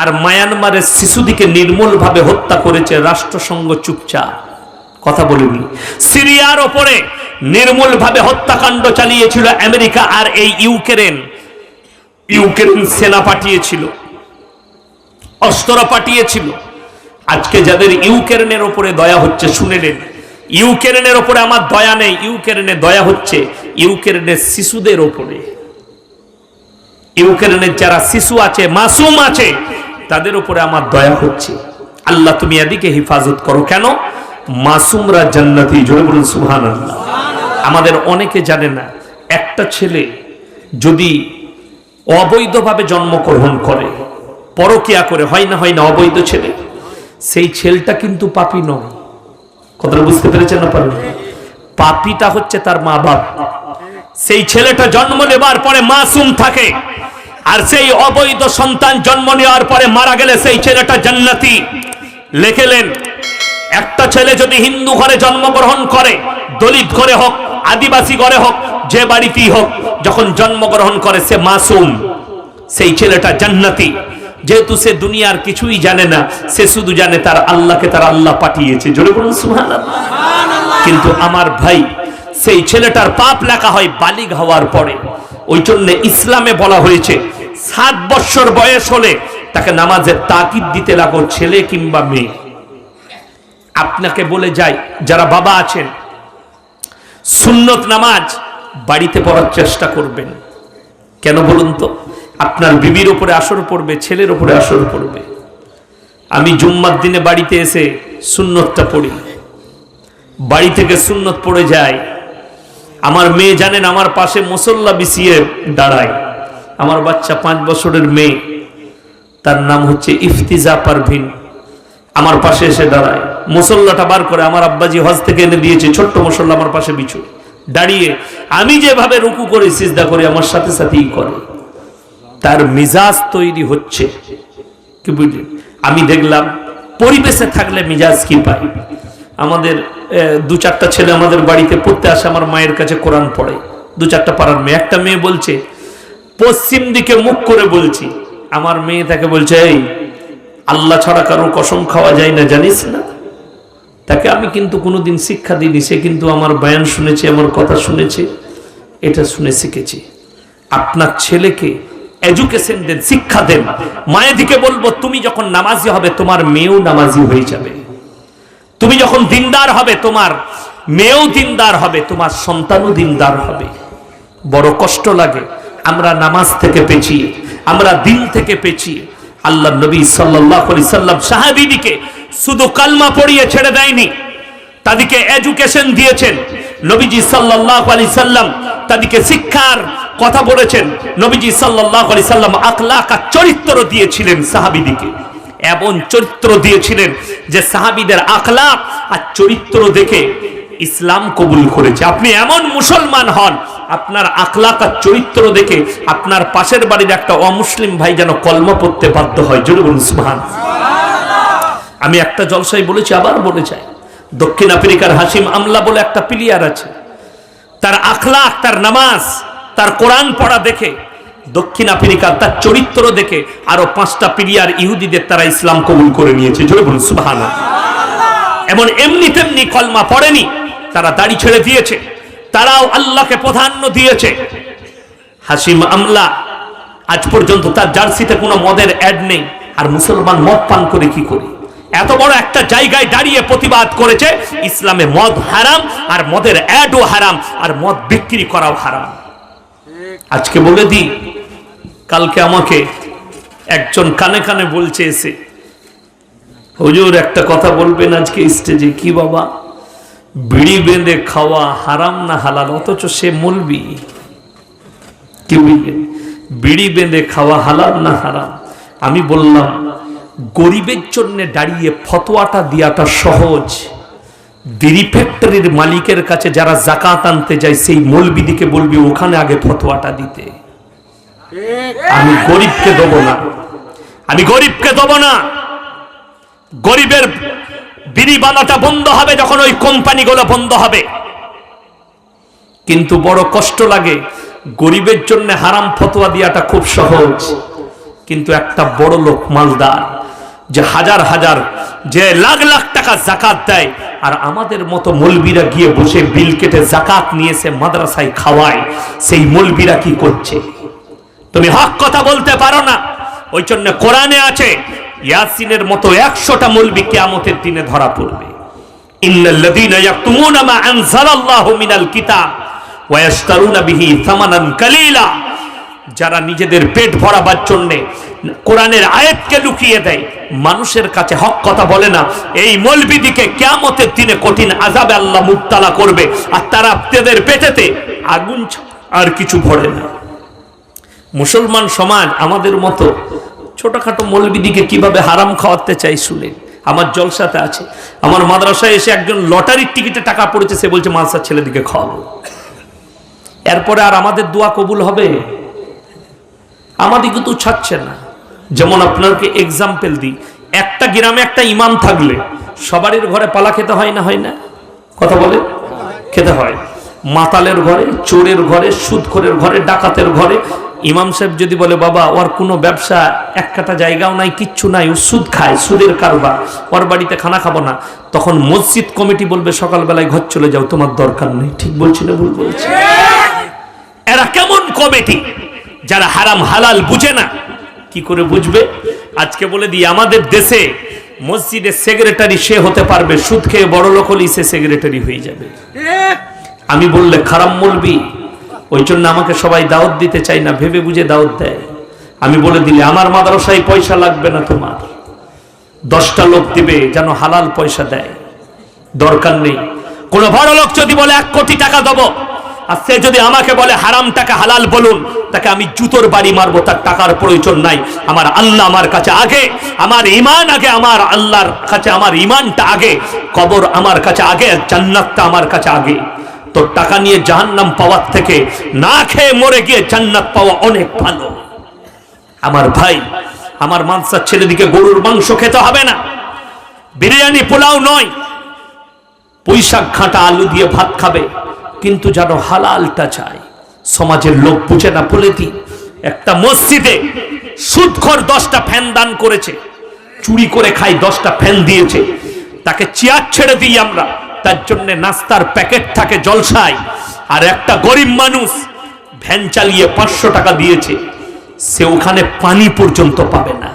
আর মায়ানমারের শিশুদিকে নির্মূলভাবে হত্যা করেছে রাষ্ট্রসংঘ চুপচাপ। কথা বলিনি। সিরিয়ার ওপরে নির্মূলভাবে হত্যাকাণ্ড চালিয়েছিল আমেরিকা আর এই ইউক্রেন। ইউক্রেন সেনা পাঠিয়েছিল, অস্ত্র পাঠিয়েছিল। আজকে যাদের ইউক্রেনের ওপরে দয়া হচ্ছে, শুনেলেন। ইউক্রেনের ওপরে আমার দয়া নেই, ইউক্রেনে দয়া হচ্ছে ইউক্রেনের শিশুদের ওপরে। ইউক্রেনের যারা শিশু আছে, মাসুম আছে তাদের উপরে আমার দয়া হচ্ছে। আল্লাহ, তুমি এদিকে হেফাজত করো। কেন? মাসুমরা জান্নাতি, জোরে বলুন সুহান আল্লাহ আমাদের অনেকে জানে না, একটা ছেলে যদি অবৈধভাবে জন্মগ্রহণ করে, পরকিয়া করে, হয় না হয় না, অবৈধ ছেলে, সেই ছেলেটা কিন্তু পাপি নয়। কথাটা বুঝতে পেরেছেন না পারেন পাপিটা হচ্ছে তার মা বাপ সেই ছেলেটা জন্ম নেবার পরে মাসুম থাকে। আর সেই অবৈধ সন্তান জন্ম নেওয়ার পরে মারা গেলে সেই ছেলেটা জান্নাতি। লেখেলেন, একটা ছেলে যদি হিন্দু ঘরে জন্মগ্রহণ করে, দলিত ঘরে হোক, আদিবাসী ঘরে হোক, যে বাড়িতেই হোক, যখন জন্মগ্রহণ করে সে মাসুম। সেই ছেলেটা জান্নাতি। যেহেতু সে দুনিয়ার কিছুই জানে না, সে শুধু জানে তার আল্লাহকে তার আল্লাহ পাঠিয়েছে। জোরে বলুন, সুবহানাল্লাহ। কিন্তু আমার ভাই, সেই ছেলেটার পাপ লেখা হয় বালিগ হওয়ার পরে। ওই জন্য ইসলামে বলা হয়েছে সাত বছর বয়স হলে তাকে নামাজের তাকিদ দিতে লাগো ছেলে কিংবা মেয়ে। আপনাকে বলে যাই, যারা বাবা আছেন, সুন্নত নামাজ বাড়িতে পড়ার চেষ্টা করবেন। কেন বলুন তো? আপনার বিবির উপরে আসর পড়বে, ছেলের উপরে আসর পড়বে। আমি জুম্মার দিনে বাড়িতে এসে সুন্নতটা পড়ি। বাড়ি থেকে সুন্নত পড়ে যায় আমার মেয়ে জানেন, আমার পাশে মুসল্লা বিছিয়ে দাঁড়ায়। আমার বাচ্চা পাঁচ বছরের মেয়ে, তার নাম হচ্ছে ইফতিজা পারভিন আমার পাশে এসে দাঁড়ায়। মুসল্লাটা বার করে আমার আব্বাজি হজ থেকে এনে দিয়েছে, ছোট্ট মুসল্লা আমার পাশে বিছু দাঁড়িয়ে আমি যেভাবে রুকু করে, সিজদা করি, আমার সাথে সাথেই করে। তার মিজাজ তৈরি হচ্ছে। কি বুঝলি আমি দেখলাম, পরিবেশে থাকলে মিজাজ কি পাই আমাদের দু চারটা ছেলে আমাদের বাড়িতে পড়তে আসে, আমার মায়ের কাছে কোরআন পড়ে। দু চারটা পাড়ার মেয়ে। একটা মেয়ে বলছে পশ্চিম দিকে মুখ করে বলছি। আমার মেয়ে তাকে বলছে, এই, আল্লাহ ছাড়া কারও কসম খাওয়া যায় না, জানিস না? তাকে আমি কিন্তু কোনোদিন শিক্ষা দিইনি, সে কিন্তু আমার বয়ান শুনেছে, আমার কথা শুনেছে, এটা শুনে শিখেছি। আপনার ছেলেকে এডুকেশন দেন, শিক্ষা দেন। মায়েদিকে বলব, তুমি যখন নামাজি হবে, তোমার মেয়েও নামাজি হয়ে যাবে। তুমি যখন দিনদার হবে, তোমার মেয়েও দিনদার হবে, তোমার সন্তানও দিনদার হবে। বড় কষ্ট লাগে। আমরা নামাজ থেকে পেছিয়ে আমরা দিন থেকে পেছিয়ে আল্লাহ নবী সাল্লাহ সাল্লাম সাহাবিদিকে শুধু কালমা পড়িয়ে ছেড়ে দেয়নি, তাদেরকে এডুকেশন দিয়েছেন। নবীজি সাল্লাহ আলি সাল্লাম তাদেরকে শিক্ষার কথা বলেছেন। নবীজি সাল্লাহ আলি সাল্লাম আকলাকা চরিত্র দিয়েছিলেন সাহাবিদিকে। এমন চরিত্র দিয়েছিলেন যে সাহাবিদের আখলাক আর চরিত্র দেখে ইসলাম কবুল করেছে। আপনি এমন মুসলমান হন আপনার আখলাক আর চরিত্র দেখে আপনার পাশের বাড়ির একটা অমুসলিম ভাই যেন কলমা পড়তে বাধ্য হয়। জোরে বলুন, সুবহান। আমি একটা জলসাই বলেছি, আবার বলে চাই দক্ষিণ আফ্রিকার হাসিম আমলা বলে একটা প্লেয়ার আছে। তার আখলাক, তার নামাজ, তার কোরআন পড়া দেখে, দক্ষিণ আফ্রিকার তার চরিত্র দেখে আরও পাঁচটা প্লেয়ার ইহুদিদের তারা ইসলাম কবুল করে নিয়েছে। জোরে বলুন সুবহান এমন এমনি তেমনি কলমা পড়েনি, তারা দাড়ি ছেড়ে দিয়েছে। তারাও আল্লাহকে প্রাধান্য দিয়েছে। হাসিম আমলা, আজ পর্যন্ত তার জার্সিতে কোনো মদের অ্যাড নেই, আর মুসলমান মদ পান করে কি করে? এত বড় একটা জায়গায় দাঁড়িয়ে প্রতিবাদ করেছে, ইসলামে মদ হারাম, আর মদের অ্যাডও হারাম, আর মদ বিক্রি করাও হারাম। আজকে বলে দিই, কালকে আমাকে একজন কানে কানে বলছে এসে, হুজুর, একটা কথা বলবেন আজকে স্টেজে কি বাবা? বিড়ি বেঁধে খাওয়া হারাম না হালাল? অথচ সে মলবি। বিড়ি বেঁধে খাওয়া হালাল না হারাম? আমি বললাম, গরিবের জন্য দাঁড়িয়ে ফতোয়াটা দেওয়াটা সহজ। বিড়ি ফ্যাক্টরির মালিকের কাছে যারা জাকাত আনতে যায়, সেই মলবিদিকে বলবি, ওখানে আগে ফতোয়াটা দিতে। আমি গরিবকে দেবো না। আমি গরিবকে দেবো না। গরিবের বিড়ি বানাটা বন্ধ হবে যখন ওই কোম্পানিগুলো বন্ধ হবে। কিন্তু বড় কষ্ট লাগে, গরিবের জন্য হারাম ফতোয়া দিয়াটা খুব সহজ। কিন্তু একটা বড় লোক মালদার, যে হাজার হাজার, যে লাখ লাখ টাকা জাকাত দেয়, আর আমাদের মতো মলবিরা গিয়ে বসে বিল কেটে জাকাত নিয়েছে মাদ্রাসায় খাওয়ায়, সেই মলবিরা কি করছে? তুমি হক কথা বলতে পারো না, ওই জন্য কোরআনে আছে ইয়াসিনের মতো একশোটা মলবি কেয়ামতের দিনে ধরা পড়বে। যারা নিজেদের পেট ভরাবার জন্য কোরআনের আয়াতকে লুকিয়ে দেয়, মানুষের কাছে হক কথা বলে না, এই মলবিদিকে কেয়ামতের দিনে কঠিন আজাবে আল্লাহ মুক্তালা করবে আর তারা তাদের পেটেতে আগুন আর কিছু ভরে না। মুসলমান সমাজ আমাদের মতো ছোটখাটো মৌলবিদিকে কীভাবে হারাম খাওয়াতে চাই শুনে আমার জলসাতে আছে। আমার মাদ্রাসায় এসে একজন লটারির টিকিটে টাকা পড়েছে, সে বলছে মালসার ছেলেদিকে খাওয়াবো। এরপরে আর আমাদের দোয়া কবুল হবে? আমাদের কিন্তু ছাড়ছে না। যেমন আপনাকে এক্সাম্পল দিই। একটা গ্রামে একটা ইমাম থাকলে সবারই ঘরে পালা খেতে হয় না হয় না? কথা বলে খেতে হয়। মাতালের ঘরে, চোরের ঘরে, সুদখোরের ঘরে, ডাকাতের ঘরে ইমাম সাহেব যদি বলে, বাবা, ওর কোনো ব্যবসা এক কাটা জায়গাও নাই, কিচ্ছু নাই, ও সুদ খায়, সুদের কারবার, ওর বাড়িতে খানা খাব না। তখন মসজিদ কমিটি বলবে, সকালবেলায় ঘর চলে যাও, তোমার দরকার নেই। ঠিক বলছি না ভুল বলছি? এরা কেমন কমিটি যারা হারাম হালাল বুঝে না? কি করে বুঝবে? আজকে বলে দিই, আমাদের দেশে মসজিদের সেক্রেটারি সে হতে পারবে, সুদ খেয়ে বড় লোক হলেই সে সেক্রেটারি হয়ে যাবে। আমি বললে, খারাপ বলবি? ওই জন্য আমাকে সবাই দাওয়াত দিতে চাই না, ভেবে বুঝে দাওয়াত দেয়। আমি বলে দিলে, আমার মাদ্রাসায় পয়সা লাগবে না তোমার। দশটা লোক দিবে যেন হালাল পয়সা দেয়। দরকার নেই। কোন বড় লোক যদি বলে, এক কোটি টাকা দেবো। আর সে যদি আমাকে বলে, হারাম টাকা হালাল বলুন, তাকে আমি জুতোর বাড়ি মারবো, তার টাকার প্রয়োজন নাই। আমার আল্লাহ আমার কাছে আগে, আমার ইমান আগে, আমার আল্লাহর কাছে, আমার ইমানটা আগে। কবর আমার কাছে আগে, জান্নাতটা আমার কাছে আগে। তোর টাকা নিয়ে জাহান্নাম পাওয়ার থেকে না খেয়ে মরে গিয়ে জান্নাত পাওয়া অনেক ভালো। আমার ভাই, আমার মাংসার ছেলেদিকে গরুর মাংস খেতে হবে না। বিরিয়ানি পোলাও নয়। পুঁইশাক, ঘাঁটা, আলু দিয়ে ভাত খাবে, কিন্তু যেন হালালটা চায়। সমাজের লোক বুঝে না বলে দি একটা মসজিদে সুদখর দশটা ফ্যান দান করেছে, চুরি করে খাই দশটা ফ্যান দিয়েছে। তাকে চেয়ার ছেড়ে দিই আমরা। তার জন্য নাস্তার প্যাকেট থাকে জলসায়। আর একটা গরিব মানুষ ভ্যান চালিয়ে পাঁচশো টাকা দিয়েছে, সে ওখানে পানি পর্যন্ত পাবে না।